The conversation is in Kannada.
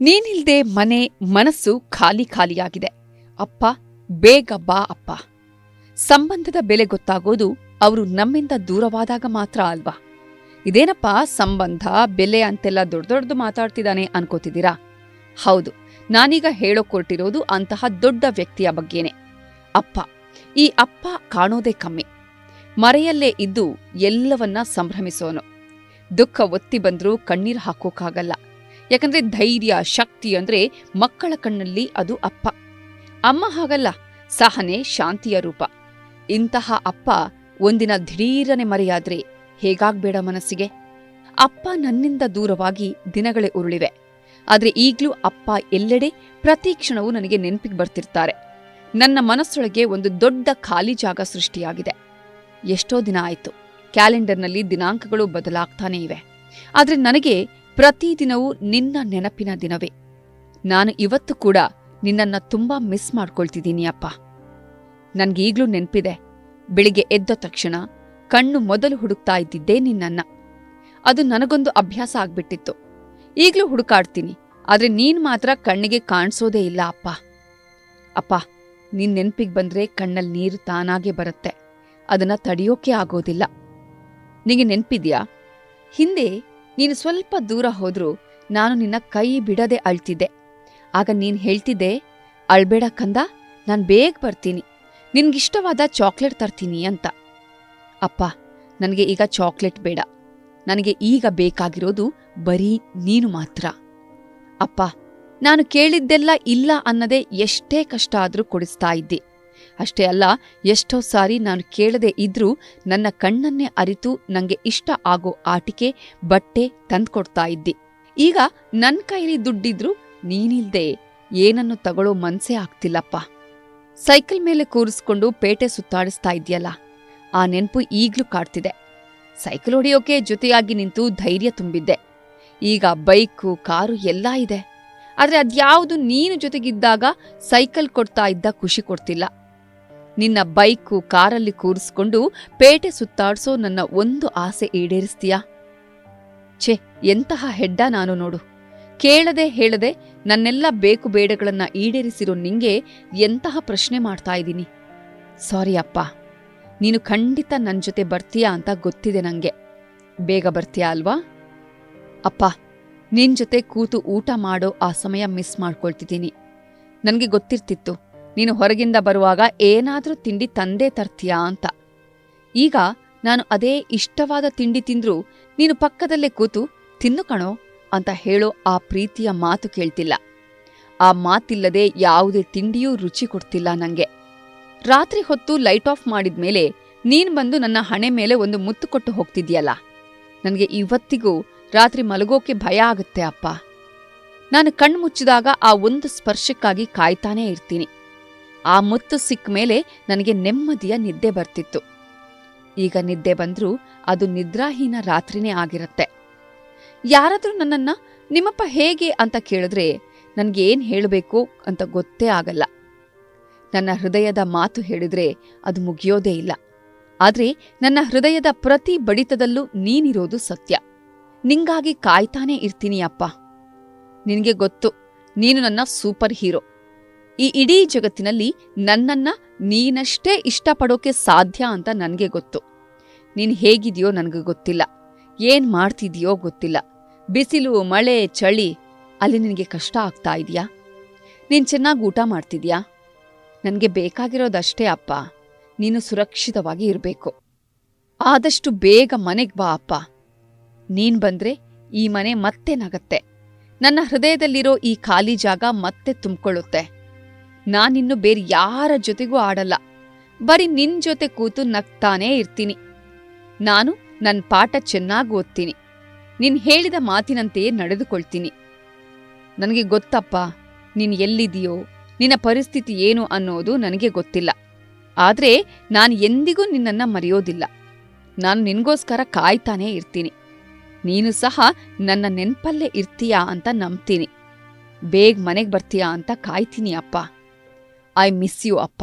ನೀನಿಲ್ದೆ ಮನೆ, ಮನಸ್ಸು ಖಾಲಿ ಖಾಲಿಯಾಗಿದೆ. ಅಪ್ಪ, ಬೇಗ ಬಾ ಅಪ್ಪ. ಸಂಬಂಧದ ಬೆಲೆ ಗೊತ್ತಾಗೋದು ಅವರು ನಮ್ಮಿಂದ ದೂರವಾದಾಗ ಮಾತ್ರ ಅಲ್ವಾ? ಇದೇನಪ್ಪ ಸಂಬಂಧ, ಬೆಲೆ ಅಂತೆಲ್ಲ ದೊಡ್ಡ ದೊಡ್ಡದು ಮಾತಾಡ್ತಿದ್ದಾನೆ ಅನ್ಕೋತಿದ್ದೀರಾ? ಹೌದು, ನಾನೀಗ ಹೇಳೋಕೊಟ್ಟಿರೋದು ಅಂತಹ ದೊಡ್ಡ ವ್ಯಕ್ತಿಯ ಬಗ್ಗೆನೆ. ಅಪ್ಪ, ಈ ಅಪ್ಪ ಕಾಣೋದೇ ಕಮ್ಮಿ. ಮರೆಯಲ್ಲೇ ಇದ್ದು ಎಲ್ಲವನ್ನ ಸಂಭ್ರಮಿಸೋನು. ದುಃಖ ಒತ್ತಿ ಬಂದ್ರೂ ಕಣ್ಣೀರು ಹಾಕೋಕ್ಕಾಗಲ್ಲ ಯಾಕಂದ್ರೆ ಧೈರ್ಯ, ಶಕ್ತಿ ಅಂದ್ರೆ ಮಕ್ಕಳ ಕಣ್ಣಲ್ಲಿ ಅದು ಅಪ್ಪ. ಅಮ್ಮ ಹಾಗಲ್ಲ, ಸಹನೆ, ಶಾಂತಿಯ ರೂಪ. ಇಂತಹ ಅಪ್ಪ ಒಂದಿನ ದಿಢೀರನೆ ಮರೆಯಾದ್ರೆ ಹೇಗಾಗ್ಬೇಡ ಮನಸ್ಸಿಗೆ? ಅಪ್ಪ ನನ್ನಿಂದ ದೂರವಾಗಿ ದಿನಗಳೇ ಉರುಳಿವೆ. ಆದ್ರೆ ಈಗ್ಲೂ ಅಪ್ಪ ಎಲ್ಲೆಡೆ ಪ್ರತಿ ಕ್ಷಣವೂ ನನಗೆ ನೆನಪಿಗೆ ಬರ್ತಿರ್ತಾರೆ. ನನ್ನ ಮನಸ್ಸೊಳಗೆ ಒಂದು ದೊಡ್ಡ ಖಾಲಿ ಜಾಗ ಸೃಷ್ಟಿಯಾಗಿದೆ. ಎಷ್ಟೋ ದಿನ ಆಯ್ತು. ಕ್ಯಾಲೆಂಡರ್ನಲ್ಲಿ ದಿನಾಂಕಗಳು ಬದಲಾಗ್ತಾನೇ ಇವೆ. ಆದ್ರೆ ನನಗೆ ಪ್ರತಿದಿನವೂ ನಿನ್ನ ನೆನಪಿನ ದಿನವೇ. ನಾನು ಇವತ್ತು ಕೂಡ ನಿನ್ನನ್ನ ತುಂಬಾ ಮಿಸ್ ಮಾಡ್ಕೊಳ್ತಿದ್ದೀನಿ ಅಪ್ಪ. ನನ್ಗೀಗ್ಲೂ ನೆನ್ಪಿದೆ. ಬೆಳಿಗ್ಗೆ ಎದ್ದ ತಕ್ಷಣ ಕಣ್ಣು ಮೊದಲು ಹುಡುಕ್ತಾ ಇದ್ದಿದ್ದೇ ನಿನ್ನನ್ನ. ಅದು ನನಗೊಂದು ಅಭ್ಯಾಸ ಆಗ್ಬಿಟ್ಟಿತ್ತು. ಈಗ್ಲೂ ಹುಡುಕಾಡ್ತೀನಿ, ಆದ್ರೆ ನೀನ್ ಮಾತ್ರ ಕಣ್ಣಿಗೆ ಕಾಣಿಸೋದೇ ಇಲ್ಲ ಅಪ್ಪ. ಅಪ್ಪ, ನಿನ್ ನೆನ್ಪಿಗ್ ಬಂದ್ರೆ ಕಣ್ಣಲ್ಲಿ ನೀರು ತಾನಾಗೆ ಬರುತ್ತೆ. ಅದನ್ನ ತಡೆಯೋಕೆ ಆಗೋದಿಲ್ಲ. ನಿಂಗೆ ನೆನ್ಪಿದ್ಯಾ? ಹಿಂದೆ ನೀನು ಸ್ವಲ್ಪ ದೂರ ಹೋದ್ರೂ ನಾನು ನಿನ್ನ ಕೈ ಬಿಡದೆ ಅಳ್ತಿದ್ದೆ. ಆಗ ನೀನ್ ಹೇಳ್ತಿದ್ದೆ, ಅಳ್ಬೇಡ ಕಂದ, ನಾನ್ ಬೇಗ ಬರ್ತೀನಿ. ನಿನ್ಗಿಷ್ಟವಾದ ಚಾಕ್ಲೇಟ್ ತರ್ತೀನಿ ಅಂತ. ಅಪ್ಪ, ನನಗೆ ಈಗ ಚಾಕ್ಲೇಟ್ ಬೇಡ. ನನಗೆ ಈಗ ಬೇಕಾಗಿರೋದು ಬರೀ ನೀನು ಮಾತ್ರ. ಅಪ್ಪ, ನಾನು ಕೇಳಿದ್ದೆಲ್ಲ ಇಲ್ಲ ಅನ್ನದೇ ಎಷ್ಟೇ ಕಷ್ಟ ಆದ್ರೂ ಕೊಡಿಸ್ತಾ ಇದ್ದೆ. ಅಷ್ಟೇ ಅಲ್ಲ, ಎಷ್ಟೋ ಸಾರಿ ನಾನು ಕೇಳದೆ ಇದ್ರೂ ನನ್ನ ಕಣ್ಣನ್ನೇ ಅರಿತು ನಂಗೆ ಇಷ್ಟ ಆಗೋ ಆಟಿಕೆ ಬಟ್ಟೆ ತಂದ್ಕೊಡ್ತಾ ಇದ್ದಿ. ಈಗ ನನ್ ಕೈಲಿ ದುಡ್ಡಿದ್ರು ನೀನಿಲ್ದೆ, ಏನನ್ನು ತಗೊಳ್ಳೋ ಮನ್ಸೇ ಆಗ್ತಿಲ್ಲಪ್ಪ. ಸೈಕಲ್ ಮೇಲೆ ಕೂರಿಸ್ಕೊಂಡು ಪೇಟೆ ಸುತ್ತಾಡಿಸ್ತಾ ಇದ್ಯಲ್ಲ, ಆ ನೆನಪು ಈಗ್ಲೂ ಕಾಡ್ತಿದೆ. ಸೈಕಲ್ ಹೊಡೆಯೋಕೆ ಜೊತೆಯಾಗಿ ನಿಂತು ಧೈರ್ಯ ತುಂಬಿದ್ದೆ. ಈಗ ಬೈಕು, ಕಾರು ಎಲ್ಲಾ ಇದೆ. ಆದ್ರೆ ಅದ್ಯಾವುದು ನೀನು ಜೊತೆಗಿದ್ದಾಗ ಸೈಕಲ್ ಕೊಡ್ತಾ ಇದ್ದ ಖುಷಿ ಕೊಡ್ತಿಲ್ಲ. ನಿನ್ನ ಬೈಕು ಕಾರಲ್ಲಿ ಕೂರಿಸ್ಕೊಂಡು ಪೇಟೆ ಸುತ್ತಾಡ್ಸೋ ನನ್ನ ಒಂದು ಆಸೆ ಈಡೇರಿಸ್ತೀಯಾ? ಛೆ, ಎಂತಹ ಹೆಡ್ಡ ನಾನು ನೋಡು. ಕೇಳದೆ ಹೇಳದೆ ನನ್ನೆಲ್ಲ ಬೇಕು ಬೇಡಗಳನ್ನ ಈಡೇರಿಸಿರೋ ನಿಂಗೆ ಎಂತಹ ಪ್ರಶ್ನೆ ಮಾಡ್ತಾ ಇದ್ದೀನಿ. ಸಾರಿ ಅಪ್ಪ, ನೀನು ಖಂಡಿತ ನನ್ನ ಜೊತೆ ಬರ್ತೀಯಾ ಅಂತ ಗೊತ್ತಿದೆ ನಂಗೆ. ಬೇಗ ಬರ್ತೀಯಾ ಅಲ್ವಾ? ಅಪ್ಪ, ನಿನ್ ಜೊತೆ ಕೂತು ಊಟ ಮಾಡೋ ಆ ಸಮಯ ಮಿಸ್ ಮಾಡ್ಕೊಳ್ತಿದ್ದೀನಿ. ನನಗೆ ಗೊತ್ತಿರ್ತಿತ್ತು. ನೀನು ಹೊರಗಿಂದ ಬರುವಾಗ ಏನಾದರೂ ತಿಂಡಿ ತಂದೇ ತರ್ತೀಯಾ ಅಂತ. ಈಗ ನಾನು ಅದೇ ಇಷ್ಟವಾದ ತಿಂಡಿ ತಿಂದ್ರೂ ನೀನು ಪಕ್ಕದಲ್ಲೇ ಕೂತು ತಿನ್ನು ಕಣೋ ಅಂತ ಹೇಳೋ ಆ ಪ್ರೀತಿಯ ಮಾತು ಕೇಳ್ತಿಲ್ಲ. ಆ ಮಾತಿಲ್ಲದೆ ಯಾವುದೇ ತಿಂಡಿಯೂ ರುಚಿ ಕೊಡ್ತಿಲ್ಲ ನಂಗೆ. ರಾತ್ರಿ ಹೊತ್ತು ಲೈಟ್ ಆಫ್ ಮಾಡಿದ್ಮೇಲೆ ನೀನ್ ಬಂದು ನನ್ನ ಹಣೆ ಮೇಲೆ ಒಂದು ಮುತ್ತು ಕೊಟ್ಟು ಹೋಗ್ತಿದ್ಯಲ್ಲ. ನನಗೆ ಇವತ್ತಿಗೂ ರಾತ್ರಿ ಮಲಗೋಕೆ ಭಯ ಆಗುತ್ತೆ ಅಪ್ಪ. ನಾನು ಕಣ್ಮುಚ್ಚಿದಾಗ ಆ ಒಂದು ಸ್ಪರ್ಶಕ್ಕಾಗಿ ಕಾಯ್ತಾನೇ ಇರ್ತೀನಿ. ಆ ಮುತ್ತು ಸಿಕ್ಕ ಮೇಲೆ ನನಗೆ ನೆಮ್ಮದಿಯ ನಿದ್ದೆ ಬರ್ತಿತ್ತು. ಈಗ ನಿದ್ದೆ ಬಂದ್ರೂ ಅದು ನಿದ್ರಾಹೀನ ರಾತ್ರಿನೇ ಆಗಿರತ್ತೆ. ಯಾರಾದರೂ ನನ್ನನ್ನ, ನಿಮ್ಮಪ್ಪ ಹೇಗೆ? ಅಂತ ಕೇಳಿದ್ರೆ ನನ್ಗೇನ್ ಹೇಳಬೇಕು? ಅಂತ ಗೊತ್ತೇ ಆಗಲ್ಲ. ನನ್ನ ಹೃದಯದ ಮಾತು ಹೇಳಿದ್ರೆ ಅದು ಮುಗಿಯೋದೇ ಇಲ್ಲ. ಆದ್ರೆ ನನ್ನ ಹೃದಯದ ಪ್ರತಿ ಬಡಿತದಲ್ಲೂ ನೀನಿರೋದು ಸತ್ಯ. ನಿಂಗಾಗಿ ಕಾಯ್ತಾನೇ ಇರ್ತೀನಿ ಅಪ್ಪ. ನಿನಗೆ ಗೊತ್ತು, ನೀನು ನನ್ನ ಸೂಪರ್ ಹೀರೋ. ಈ ಇಡೀ ಜಗತ್ತಿನಲ್ಲಿ ನನ್ನನ್ನ ನೀನಷ್ಟೇ ಇಷ್ಟಪಡೋಕೆ ಸಾಧ್ಯ ಅಂತ ನನಗೆ ಗೊತ್ತು. ನೀನು ಹೇಗಿದೆಯೋ ನನಗೆ ಗೊತ್ತಿಲ್ಲ. ಏನ್ ಮಾಡ್ತಿದೆಯೋ ಗೊತ್ತಿಲ್ಲ. ಬಿಸಿಲು, ಮಳೆ, ಚಳಿ, ಅಲ್ಲಿ ನಿನಗೆ ಕಷ್ಟ ಆಗ್ತಾ ಇದೆಯಾ? ನೀನು ಚೆನ್ನಾಗಿ ಊಟ ಮಾಡ್ತಿದ್ಯಾ? ನನಗೆ ಬೇಕಾಗಿರೋದಷ್ಟೇ ಅಪ್ಪ. ನೀನು ಸುರಕ್ಷಿತವಾಗಿ ಇರಬೇಕು. ಆದಷ್ಟು ಬೇಗ ಮನೆಗೆ ಬಾ ಅಪ್ಪ. ನೀನು ಬಂದ್ರೆ ಈ ಮನೆ ಮತ್ತೆ ನಗತ್ತೆ. ನನ್ನ ಹೃದಯದಲ್ಲಿರೋ ಈ ಖಾಲಿ ಜಾಗ ಮತ್ತೆ ತುಂಬಿಕೊಳ್ಳುತ್ತೆ. ನಾನಿನ್ನು ಬೇರೆ ಯಾರ ಜೊತೆಗೂ ಆಡಲ್ಲ. ಬರೀ ನಿನ್ ಜೊತೆ ಕೂತು ನಗ್ತಾನೇ ಇರ್ತೀನಿ. ನಾನು ನನ್ ಪಾಠ ಚೆನ್ನಾಗಿ ಓದ್ತೀನಿ. ನಿನ್ ಹೇಳಿದ ಮಾತಿನಂತೆಯೇ ನಡೆದುಕೊಳ್ತೀನಿ. ನನಗೆ ಗೊತ್ತಪ್ಪ, ನೀನ್ ಎಲ್ಲಿದೆಯೋ ನಿನ್ನ ಪರಿಸ್ಥಿತಿ ಏನು ಅನ್ನೋದು ನನಗೆ ಗೊತ್ತಿಲ್ಲ. ಆದ್ರೆ ನಾನು ಎಂದಿಗೂ ನಿನ್ನನ್ನ ಮರೆಯೋದಿಲ್ಲ. ನಾನು ನಿನ್ಗೋಸ್ಕರ ಕಾಯ್ತಾನೇ ಇರ್ತೀನಿ. ನೀನು ಸಹ ನನ್ನ ನೆನ್ಪಲ್ಲೇ ಇರ್ತೀಯಾ ಅಂತ ನಂಬ್ತೀನಿ. ಬೇಗ ಮನೆಗೆ ಬರ್ತೀಯಾ ಅಂತ ಕಾಯ್ತೀನಿ ಅಪ್ಪ. ಐ ಮಿಸ್ ಯು ಅಪ್ಪ